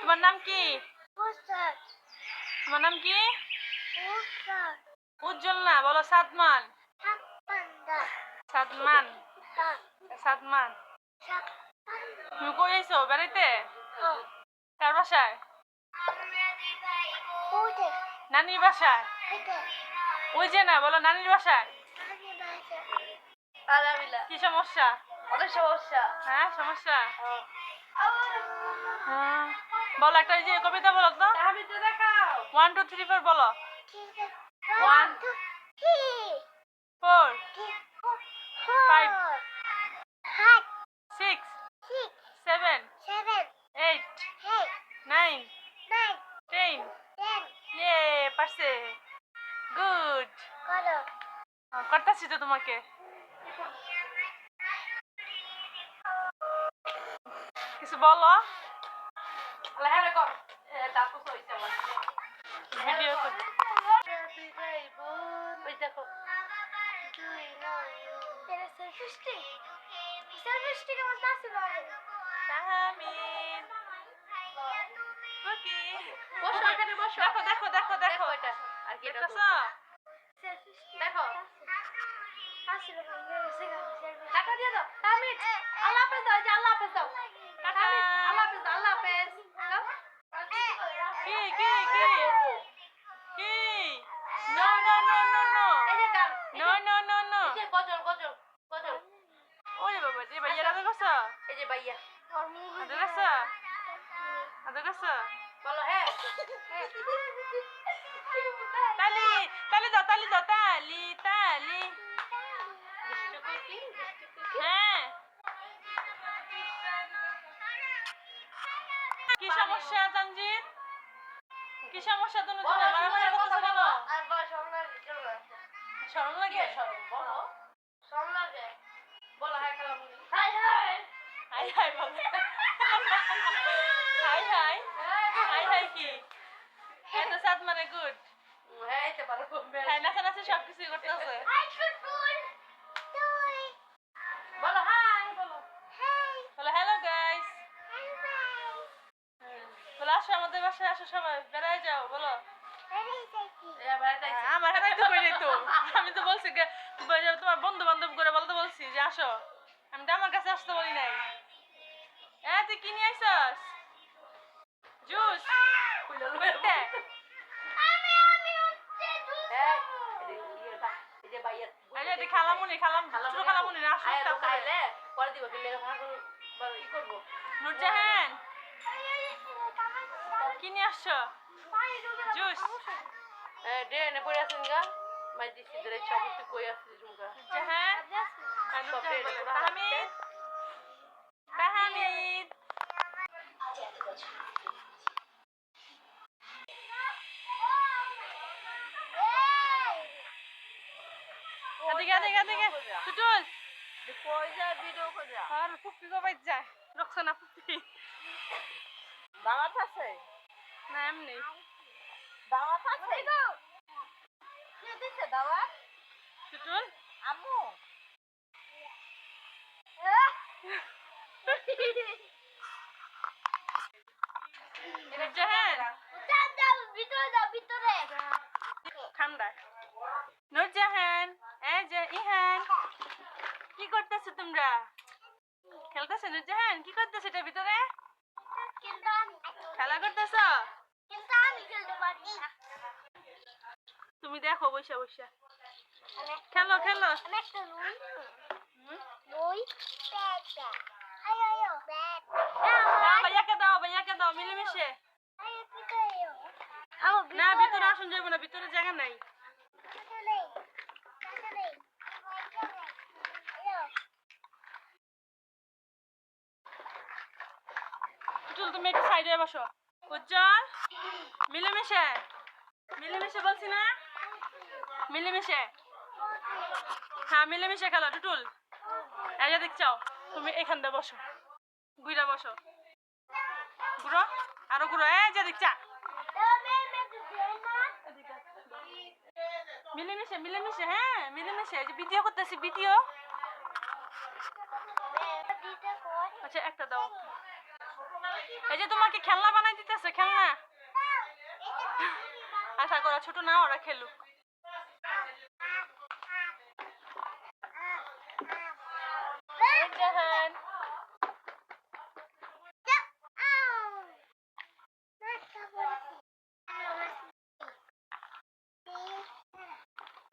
তোমার নাম কি? তোমার নাম কি? উজ্জ্বল না বলো সাদমান. সাদমান. সাদমান. তুমি কই আইছো বেড়াইতে. কার বাসায়? নানির বাসায়. ওই যে। না বলো নানির বাসায়। কি সমস্যা? অনেক সমস্যা। হ্যাঁ সমস্যা? হ্যাঁ। বলো একটা যে কবিতা বলো তো আমি তো দেখাও ওয়ান টু থ্রি ফোর বলো. One. two, four. Five. Six. Seven eight nine ten ইয়ে পারছে গুড. করতেছি তো তোমাকে কিছু বলো দেখো দেখো দেখো দেখো আর কি দেখো টাকা দিয়ে দাও আল্লাহ হাফেজ দাও আল্লাহ হাফেজ দাও টাটা। তামিদ আল্লাহ হাফেজ দাও, আল্লাহ হাফেজ দাও। কি কি কি কি no no no no no এই যে গান এই নো যে- নো নো নো এই যে গজল গজল গজল ওরে বাবা রে ভাইয়া রাতে গেছো এই যে ভাইয়া। আদে গেছো? আদে গেছো? বলো হ্যাঁ। তালি তালি দাও তালি দাও তালি তালি। হ্যাঁ। কি সমস্যা তানজিৎ কি সমস্যা তুমি বলো, মারামারি সুন্দর কথা বলো। শরম লাগে। শরম লাগে? বলো, হাই খালামণি। Hi, hi. কি এত সাত মানে গুড হ্যাঁ, আসো আমাদের আসো সবাই যাও বলো আমি তো বলছি তোমার বন্ধু বান্ধব করে বলতে বলছি যে আসো আমি তো আমার কাছে আসতে বলি নাই এ তুই কি নিয়ে আইসস জুস। দে। খালামুনি খালাম ছোট খালামুনি না তারপরে। আইলে, পরে দিব, এখন এখন ই করব। নুরজাহান। কি নিয়ে আসছো? জুস। এ, ডে, পড়ে আছেন গা? মাই দিছি, ধরে সব একটু কই আসছিস আর নুরজাহান। বলে, তাহমিদ তাহমিদ এদিকে এদিকে টুটুল। কই ভিডিও করে আর ফুপি রক্সনা ফুপি দাওয়াত আছে? না এমনি। দাওয়াত আছে? কে দিছে দাওয়াত? টুটুল। আম্মু নুরজাহান ঠান্ডা নুরজাহান এই যে ইহান কি করতেছো তোমরা? খেলতেছো নুরজাহান কি করতেছো এটার ভিতরে? খেলা করতেছো? তুমি দেখো, বসে বসে। খেলো খেলো। ভাইয়াকে দাও, মিলেমিশে। না, ভিতরে আসুন, যাব না, ভিতরে জায়গা নাই। টুটুল তুমি একটু সাইডে বসো। উজ্জ্বল, মিলেমিশে মিলেমিশে বলছি না? মিলেমিশে। হ্যাঁ মিলেমিশে খেলো, টুটুল। এই যে দেখছাও তুমি এখান দিয়ে বসো। গুইরা বসো। ঘুরো, আরও ঘুরো। এই যে দেখছা। মিলেমিশে মিলেমিশে হ্যাঁ মিলেমিশে। এই যে ভিডিও করতেছি ভিডিও আচ্ছা একটা দাও। এই যে তোমাকে খেলনা বানাই দিতেছে খেলনা? আশা করা ছোট না ওরা খেলুক জাহান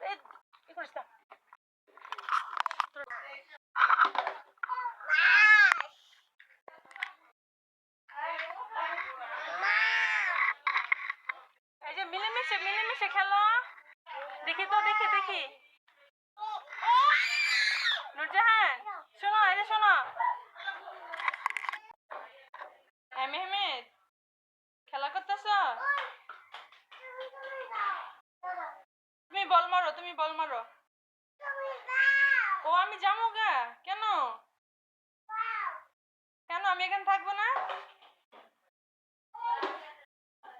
এই কি করিস না? তোর- এই যে মিলেমিশে মিলেমিশে খেলো দেখি তো দেখি দেখি নুরজাহান হ্যাঁ মেহমেদ বল মারো, তুমি বল মারো। ও, আমি যাব গা, কেন? কেন, আমি এখানে থাকব না?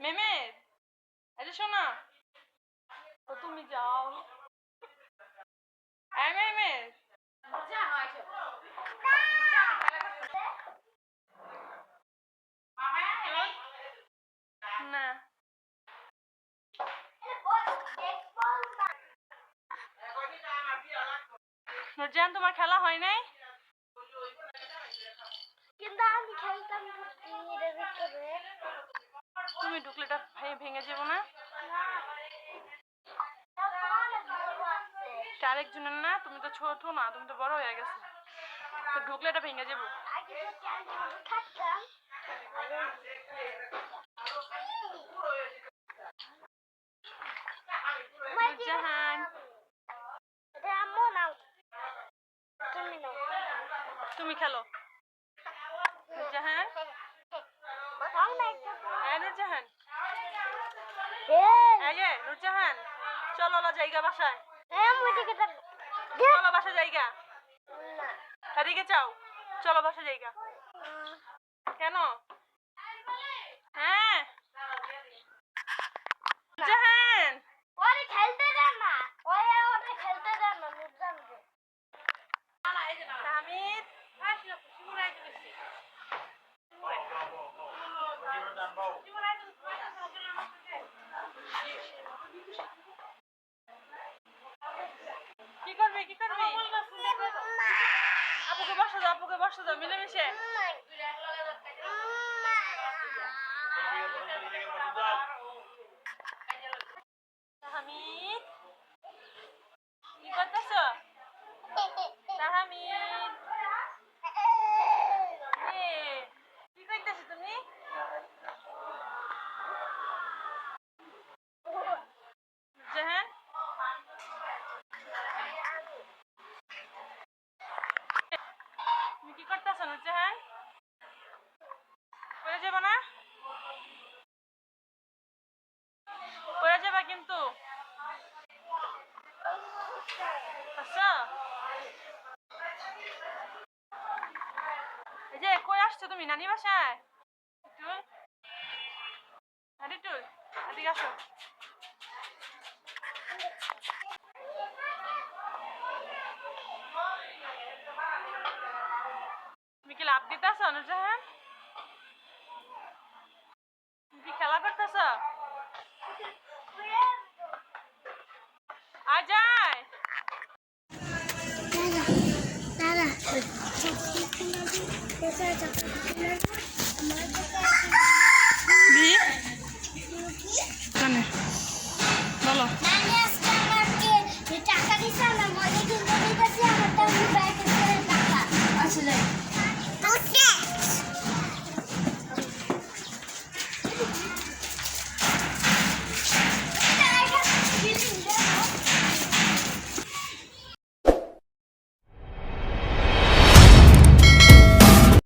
মেমেদ আরে শোনো। ও, তুমি যাও। হ্যাঁ মেমেদ না। নুরজাহান তোমার খেলা হয় নাই? কিন্তু আমি খেলতাম তুমি ঢুকলেটা ভেঙে যাব না? আরেকজনের না তুমি তো ছোট না তুমি তো বড় হয়ে গেছো। তো ঢুকলে এটা ভেঙে যাব। তুমি তুমি খেলো। নুরজাহান বসাও না হ্যাঁ নুরজাহান। চলো জায়গা বাসায়। তাক চলো বাসা জায়গা। এদিকে চাও চলো বাসা জায়গা। কেন? হ্যাঁ। ওরে খেলতে দেন না। ওরে ওরে খেলতে দেন না কি করবি? আপুকে বসে দাও আপুকে বসে দাও মিলেমিশে। হামিদ কি করতেছ? হামিদ এ, কি করতেছ তুমি জাহান তুমি কি করতেছ নুরজাহান পড়ে যাবে না পড়ে যাবে কিন্তু আচ্ছা। এই যে, কই আসছো তুমি? নানি বাসায়? টুল নানি টুল এদিকে আসো। তুমি কি লাভ দিতেছ, নুরজাহান? তুমি 살짝